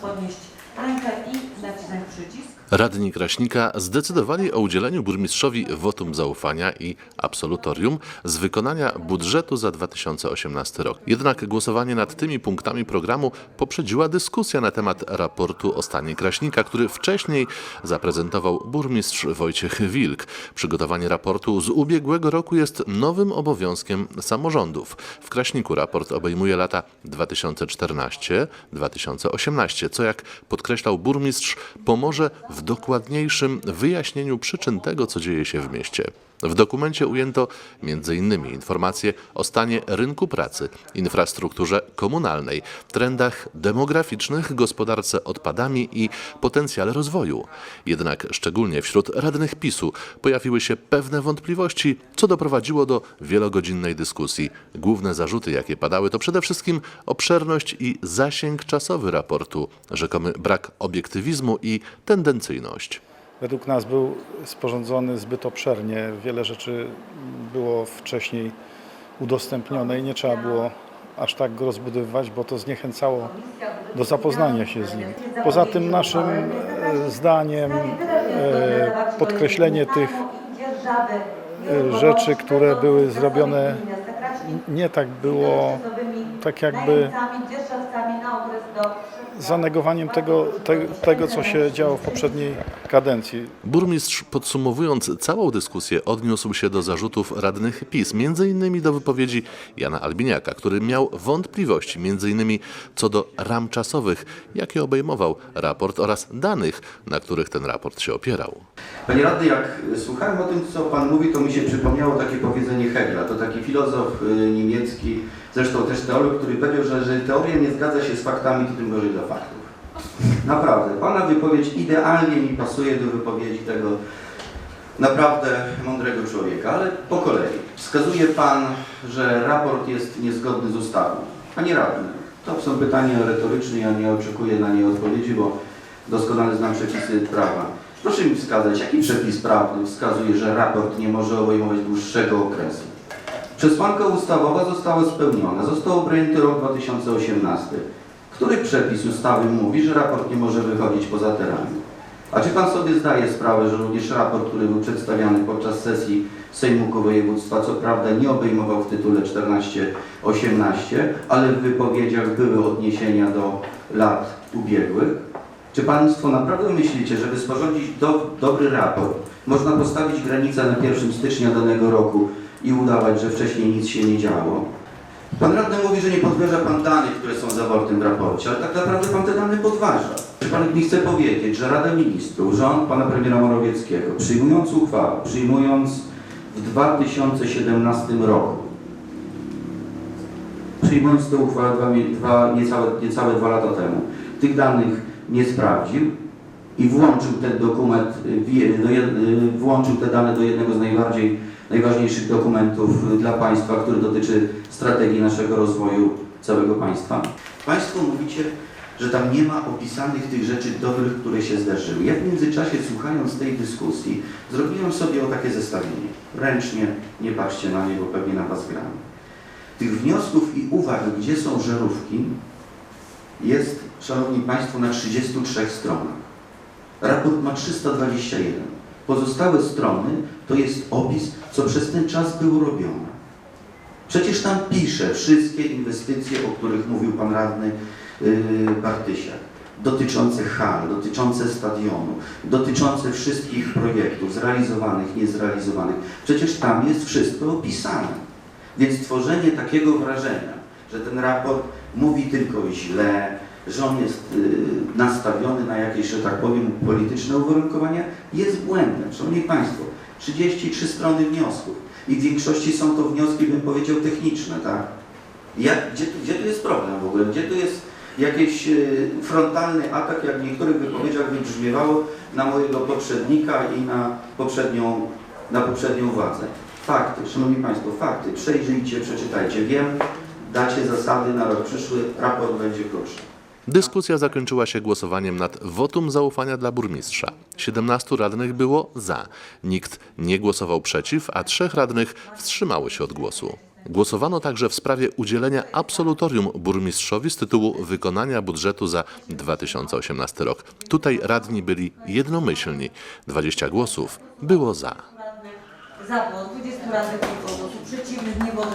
podnieść rękę i nacisnąć przycisk. Radni Kraśnika zdecydowali o udzieleniu burmistrzowi wotum zaufania i absolutorium z wykonania budżetu za 2018 rok. Jednak głosowanie nad tymi punktami programu poprzedziła dyskusja na temat raportu o stanie Kraśnika, który wcześniej zaprezentował burmistrz Wojciech Wilk. Przygotowanie raportu z ubiegłego roku jest nowym obowiązkiem samorządów. W Kraśniku raport obejmuje lata 2014-2018, co jak podkreślał burmistrz, pomoże w dokładniejszym wyjaśnieniu przyczyn tego, co dzieje się w mieście. W dokumencie ujęto m.in. informacje o stanie rynku pracy, infrastrukturze komunalnej, trendach demograficznych, gospodarce odpadami i potencjale rozwoju. Jednak szczególnie wśród radnych PiSu pojawiły się pewne wątpliwości, co doprowadziło do wielogodzinnej dyskusji. Główne zarzuty, jakie padały, to przede wszystkim obszerność i zasięg czasowy raportu, rzekomy brak obiektywizmu i tendencyjność. Według nas był sporządzony zbyt obszernie. Wiele rzeczy było wcześniej udostępnione i nie trzeba było aż tak go rozbudowywać, bo to zniechęcało do zapoznania się z nim. Poza tym naszym e, zdaniem e, podkreślenie tych e, rzeczy, które były zrobione nie tak było, tak jakby zanegowaniem tego, te, tego co się działo w poprzedniej kadencji. Burmistrz podsumowując całą dyskusję odniósł się do zarzutów radnych PiS, między innymi do wypowiedzi Jana Albiniaka, który miał wątpliwości między innymi co do ram czasowych, jakie obejmował raport oraz danych, na których ten raport się opierał. Panie radny, jak słuchałem o tym, co Pan mówi, to mi się przypomniało takie powiedzenie Hegla. To taki filozof y, niemiecki, zresztą też teolog, który powiedział, że jeżeli teoria nie zgadza się z faktami, to tym gorzej dla faktów. Naprawdę, Pana wypowiedź idealnie mi pasuje do wypowiedzi tego naprawdę mądrego człowieka, ale po kolei. Wskazuje Pan, że raport jest niezgodny z ustawą. Panie radny, to są pytania retoryczne, ja nie oczekuję na nie odpowiedzi, bo doskonale znam przepisy prawa. Proszę mi wskazać, jaki przepis prawny wskazuje, że raport nie może obejmować dłuższego okresu. Przesłanka ustawowa została spełniona, został objęty rok 2018. Który przepis ustawy mówi, że raport nie może wychodzić poza te ramy? A czy Pan sobie zdaje sprawę, że również raport, który był przedstawiany podczas sesji Sejmu Województwa, co prawda nie obejmował w tytule 14-18, ale w wypowiedziach były odniesienia do lat ubiegłych? Czy Państwo naprawdę myślicie, żeby sporządzić do, dobry raport, można postawić granicę na 1 stycznia danego roku i udawać, że wcześniej nic się nie działo? Pan radny mówi, że nie podważa Pan danych, które są zawarte w raporcie, ale tak naprawdę Pan te dane podważa. Czy Pan mi chce powiedzieć, że Rada Ministrów, rząd Pana Premiera Morawieckiego, przyjmując uchwałę, przyjmując w 2017 roku, przyjmując tę uchwałę dwa, dwa, niecałe, niecałe dwa lata temu, tych danych nie sprawdził i włączył ten dokument, y, włączył te dane do jednego z najbardziej, najważniejszych dokumentów y, dla państwa, który dotyczy strategii naszego rozwoju całego państwa. Państwo mówicie, że tam nie ma opisanych tych rzeczy dobrych, które się zdarzyły. Ja w międzyczasie, słuchając tej dyskusji, zrobiłem sobie o takie zestawienie. Ręcznie, nie patrzcie na nie, bo pewnie na Was gram. Tych wniosków i uwag, gdzie są żarówki, jest, Szanowni Państwo, na 33 stronach. Raport ma 321. Pozostałe strony to jest opis, co przez ten czas było robione. Przecież tam pisze wszystkie inwestycje, o których mówił Pan Radny yy, Bartysiak. Dotyczące hal, dotyczące stadionu, dotyczące wszystkich projektów zrealizowanych, niezrealizowanych. Przecież tam jest wszystko opisane. Więc tworzenie takiego wrażenia, że ten raport mówi tylko źle, że on jest y, nastawiony na jakieś, że tak powiem, polityczne uwarunkowania, jest błędem. Szanowni Państwo, 33 strony wniosków i w większości są to wnioski, bym powiedział, techniczne, tak? Jak, gdzie, gdzie tu jest problem w ogóle? Gdzie tu jest jakiś y, frontalny atak, jak w niektórych wypowiedziach wybrzmiewało, na mojego poprzednika i na poprzednią, na poprzednią władzę? Fakty, Szanowni Państwo, fakty. Przejrzyjcie, przeczytajcie. Wiem, dacie zasady na rok przyszły, raport będzie krótszy. Dyskusja zakończyła się głosowaniem nad wotum zaufania dla burmistrza. 17 radnych było za, nikt nie głosował przeciw, a trzech radnych wstrzymało się od głosu. Głosowano także w sprawie udzielenia absolutorium burmistrzowi z tytułu wykonania budżetu za 2018 rok. Tutaj radni byli jednomyślni. 20 głosów było za. Za było 20 radnych, przeciwnych, nie było.